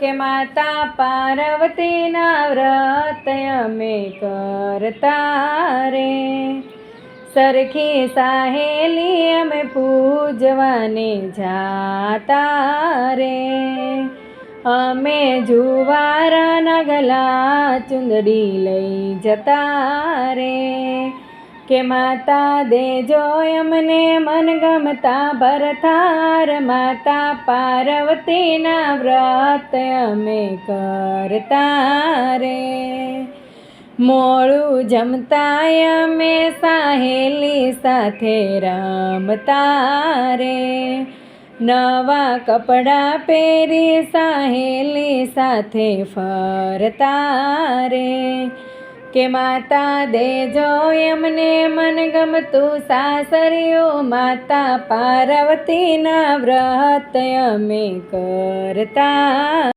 કે માતા પાર્વતીના વ્રત અમે કરતા રે. સરખી સાહેલી અમે પૂજવાને જાતા રે. અમે જુવારના ગલા ચુંદડી લઈ જતા રે. કે માતા દેજો અમને મનગમતા ભરથાર, માતા પાર્વતીના વ્રત અમે કરતા રે મોડું જમતા અમે સાહેલી સાથે રમતા રે નવા કપડાં પહેરી સાહેલી સાથે ફરતા રે કે માતા દેજો એમને મનગમતું સાસરિયું માતા પાર્વતીના વ્રત અમે કરતા.